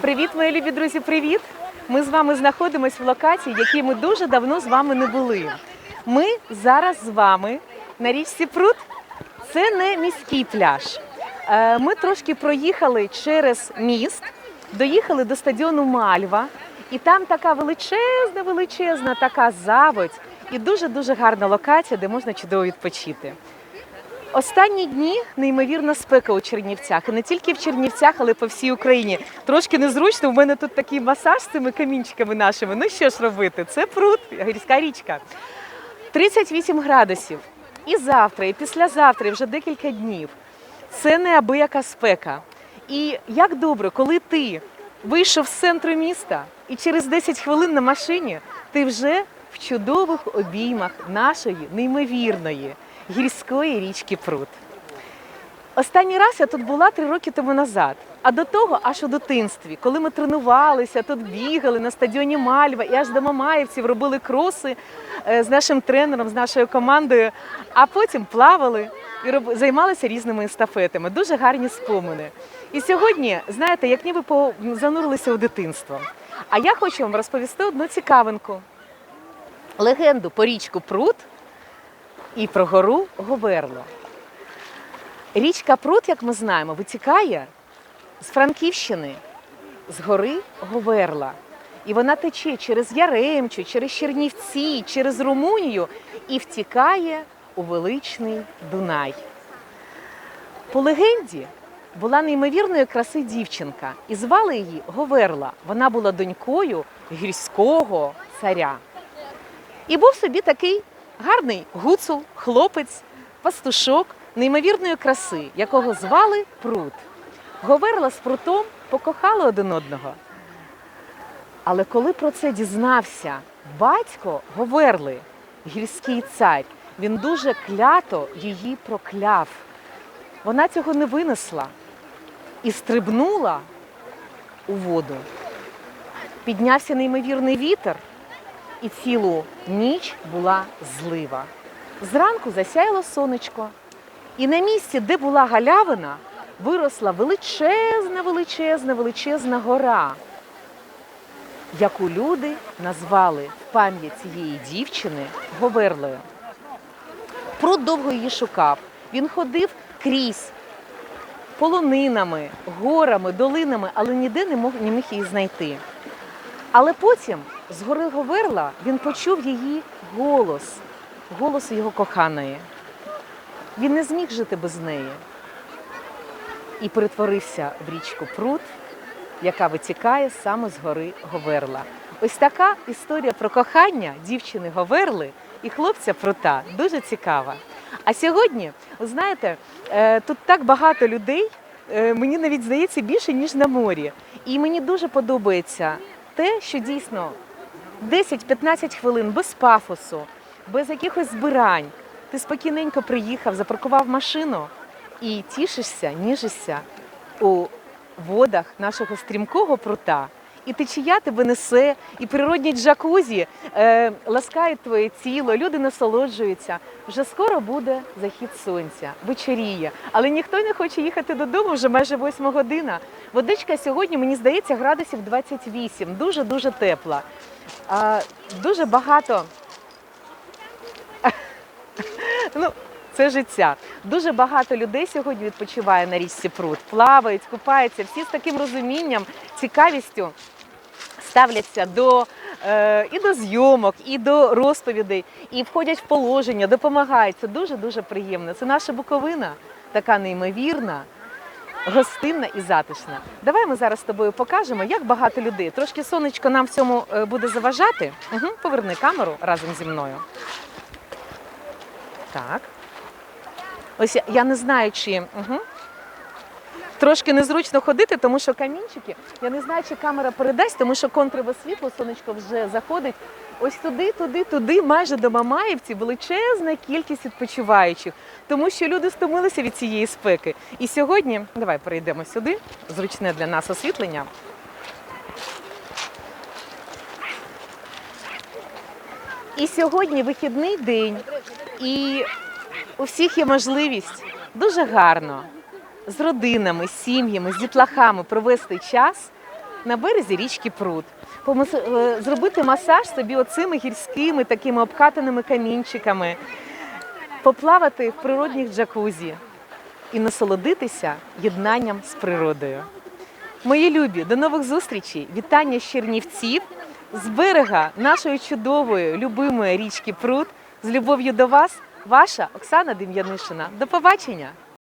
Привіт, мої любі друзі, привіт! Ми з вами знаходимося в локації, в якій ми дуже давно з вами не були. Ми зараз з вами на річці Прут. Це не міський пляж. Е, Ми трошки проїхали через міст, доїхали до стадіону Мальва, і там така величезна, величезна така заводь і дуже-дуже гарна локація, де можна чудово відпочити. Останні дні неймовірна спека у Чернівцях. І не тільки в Чернівцях, але по всій Україні. Трошки незручно. У мене тут такий масаж з цими камінчиками нашими. Ну що ж робити? Це пруд, гірська річка. 38 градусів. І завтра, і післязавтра, і вже декілька днів. Це неабияка спека. І як добре, коли ти вийшов з центру міста, і через 10 хвилин на машині ти вже в чудових обіймах нашої неймовірної гірської річки Прут. Останній раз я тут була три роки тому назад. А до того, аж у дитинстві, коли ми тренувалися, тут бігали на стадіоні Мальва і аж до Мамаївців робили кроси е, з нашим тренером, з нашою командою, а потім плавали і роб- займалися різними естафетами. Дуже гарні спомини. І сьогодні, знаєте, як ніби по- занурилися у дитинство. А я хочу вам розповісти одну цікавинку. Легенду по річку Прут і про гору Говерло. Річка Прут, як ми знаємо, витікає з Франківщини, з гори Говерла. І вона тече через Яремчу, через Чернівці, через Румунію і втікає у величний Дунай. По легенді була неймовірної краси дівчинка, і звали її Говерла. Вона була донькою гірського царя. І був собі такий гарний гуцул, хлопець, пастушок неймовірної краси, якого звали Прут. Говерла з прутом покохали один одного. Але коли про це дізнався батько Говерли, гірський цар, він дуже клято її прокляв. Вона цього не винесла і стрибнула у воду. Піднявся неймовірний вітер, і цілу ніч була злива. Зранку засяяло сонечко, і на місці, де була галявина, виросла величезна, величезна, величезна гора, яку люди назвали в пам'ять цієї дівчини Говерлою. Пруд довго її шукав. Він ходив крізь полонинами, горами, долинами, але ніде не міг її знайти. Але потім з гори Говерла він почув її голос, голос його коханої. Він не зміг жити без неї і перетворився в річку Прут, яка витікає саме з гори Говерла. Ось така історія про кохання дівчини Говерли і хлопця Прута дуже цікава. А сьогодні, ви знаєте, е, тут так багато людей, е, мені навіть здається більше, ніж на морі. І мені дуже подобається те, що дійсно 10-15 хвилин без пафосу, без якихось збирань. Ти спокійненько приїхав, запаркував машину і тішишся, ніжишся у водах нашого стрімкого прута. І течія тебе несе, і природні джакузі е, ласкають твоє тіло, люди насолоджуються. Вже скоро буде захід сонця, вечоріє. Але ніхто не хоче їхати додому, вже майже восьма година. Водичка сьогодні, мені здається, градусів 28, дуже-дуже тепла. А, дуже багато ну, це життя. Дуже багато людей сьогодні відпочиває на річці Прут, плавають, купаються, всі з таким розумінням, цікавістю ставляться до е, і до зйомок, і до розповідей, і входять в положення, допомагають. Це дуже дуже приємно. Це наша Буковина, така неймовірна. Гостинна і затишна. Давай ми зараз з тобою покажемо, як багато людей. Трошки сонечко нам в цьому е, буде заважати. Угу, поверни камеру разом зі мною. Так. Ось я, не знаю, чи угу. Трошки незручно ходити, тому що камінчики. Я не знаю, чи камера передасть, тому що контрове світло, сонечко вже заходить. Ось туди, туди, туди, майже до Мамаївці величезна кількість відпочиваючих, тому що люди стомилися від цієї спеки. І сьогодні, давай перейдемо сюди, зручне для нас освітлення. І сьогодні вихідний день, і у всіх є можливість дуже гарно з родинами, з сім'ями, з дітлахами провести час на березі річки Прут, е, зробити масаж собі оцими гірськими такими обкатаними камінчиками, поплавати в природних джакузі і насолодитися єднанням з природою. Мої любі, до нових зустрічей! Вітання з Чернівців, з берега нашої чудової, любимої річки Прут. З любов'ю до вас, ваша Оксана Дем'янишина. До побачення!